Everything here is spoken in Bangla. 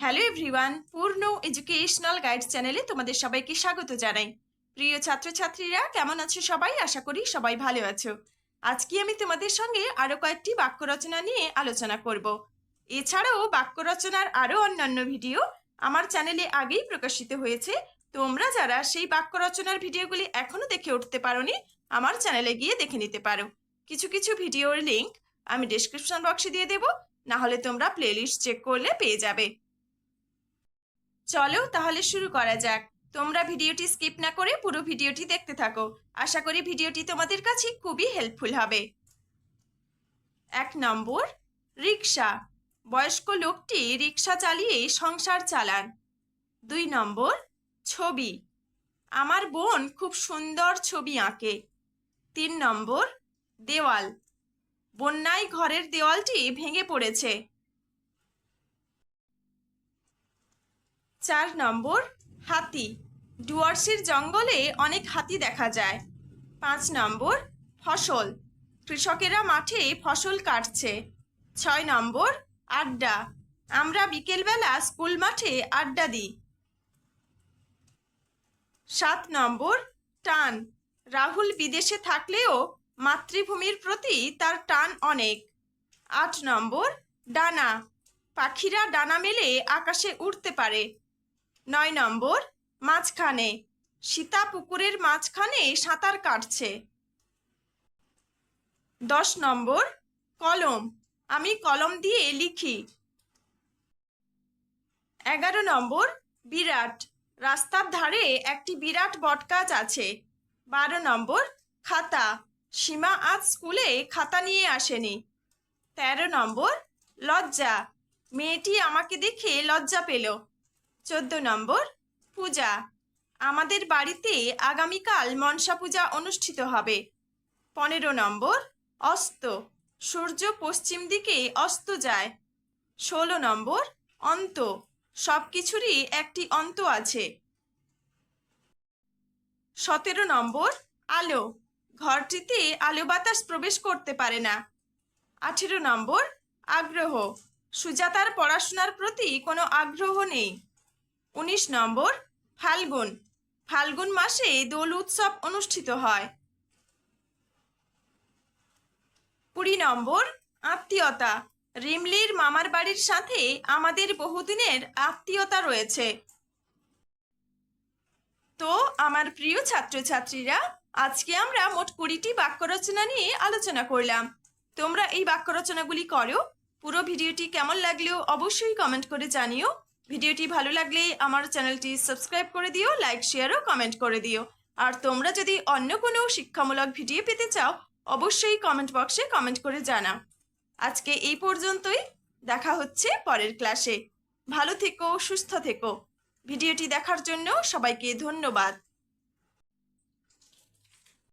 Hello everyone, Purna educational guide চ্যানেলে তোমাদের সবাইকে স্বাগত জানাই। প্রিয় ছাত্রছাত্রীরা, কেমন আছো সবাই? আশা করি সবাই ভালো আছো। আজকে আমি তোমাদের সঙ্গে আরও কয়েকটি বাক্য রচনা নিয়ে আলোচনা করব। এছাড়াও বাক্য রচনার আরও অন্যান্য ভিডিও আমার চ্যানেলে আগেই প্রকাশিত হয়েছে। তোমরা যারা সেই বাক্য রচনার ভিডিওগুলি এখনও দেখে উঠতে পারোনি, আমার চ্যানেলে গিয়ে দেখে নিতে পারো। কিছু কিছু ভিডিওর লিংক আমি ডেসক্রিপশন বক্সে দিয়ে দেব না হলে তোমরা প্লেলিস্ট চেক করলে পেয়ে যাবে। চলো তাহলে শুরু করা যাক। তোমরা ভিডিওটি স্কিপ না করে পুরো ভিডিওটি দেখতে থাকো। আশা করি ভিডিওটি তোমাদের কাছে খুবই হেল্পফুল হবে। এক নম্বর রিক্সা বয়স্ক লোকটি রিক্সা চালিয়ে সংসার চালান। দুই নম্বর, ছবি। আমার বোন খুব সুন্দর ছবি আঁকে। তিন নম্বর, দেওয়াল। বন্যায় ঘরের দেওয়ালটি ভেঙে পড়েছে। চার নম্বর, হাতি। ডুয়ার্সের জঙ্গলে অনেক হাতি দেখা যায়। পাঁচ নম্বর, ফসল। কৃষকেরা মাঠে ফসল কাটছে। ছয় নম্বর, আড্ডা। আমরা বিকেলবেলা স্কুল মাঠে আড্ডা দিই। সাত নম্বর, টান। রাহুল বিদেশে থাকলেও মাতৃভূমির প্রতি তার টান অনেক। আট নম্বর, ডানা। পাখিরা ডানা মেলে আকাশে উড়তে পারে। নয় নম্বর, মাঝখানে। সীতা পুকুরের মাঝখানে সাঁতার কাটছে। দশ নম্বর, কলম। আমি কলম দিয়ে লিখি। এগারো নম্বর, বিরাট। রাস্তার ধারে একটি বিরাট বটগাছ আছে। বারো নম্বর, খাতা। সীমা আজ স্কুলে খাতা নিয়ে আসেনি। তেরো নম্বর, লজ্জা। মেয়েটি আমাকে দেখে লজ্জা পেল। চোদ্দ নম্বর, পূজা। আমাদের বাড়িতে আগামীকাল মনসা পূজা অনুষ্ঠিত হবে। পনেরো নম্বর, অস্ত। সূর্য পশ্চিম দিকে অস্ত যায়। ষোলো নম্বর, অন্ত। সব কিছুরই একটি অন্ত আছে। সতেরো নম্বর, আলো। ঘরটিতে আলো বাতাস প্রবেশ করতে পারে না। আঠেরো নম্বর, আগ্রহ। সুজাতার পড়াশোনার প্রতি কোনো আগ্রহ নেই। উনিশ নম্বর, ফাল্গুন। ফাল্গুন মাসে দোল উৎসব অনুষ্ঠিত হয়। কুড়ি নম্বর, আত্মীয়তা। রিমলির মামার বাড়ির সাথে আমাদের বহুদিনের আত্মীয়তা রয়েছে। তো, আমার প্রিয় ছাত্রছাত্রীরা, আজকে আমরা মোট কুড়িটি বাক্য রচনা নিয়ে আলোচনা করলাম। তোমরা এই বাক্য রচনাগুলি করো। পুরো ভিডিওটি কেমন লাগলেও অবশ্যই কমেন্ট করে জানিও। ভিডিওটি ভালো লাগলে আমার চ্যানেলটি সাবস্ক্রাইব করে দিও, লাইক শেয়ার ও কমেন্ট করে দিও। আর তোমরা যদি অন্য কোনো শিক্ষামূলক ভিডিও পেতে চাও, অবশ্যই কমেন্ট বক্সে কমেন্ট করে জানাও। আজকে এই পর্যন্তই, দেখা হচ্ছে পরের ক্লাসে ভালো থেকো, সুস্থ থেকো। ভিডিওটি দেখার জন্য সবাইকে ধন্যবাদ।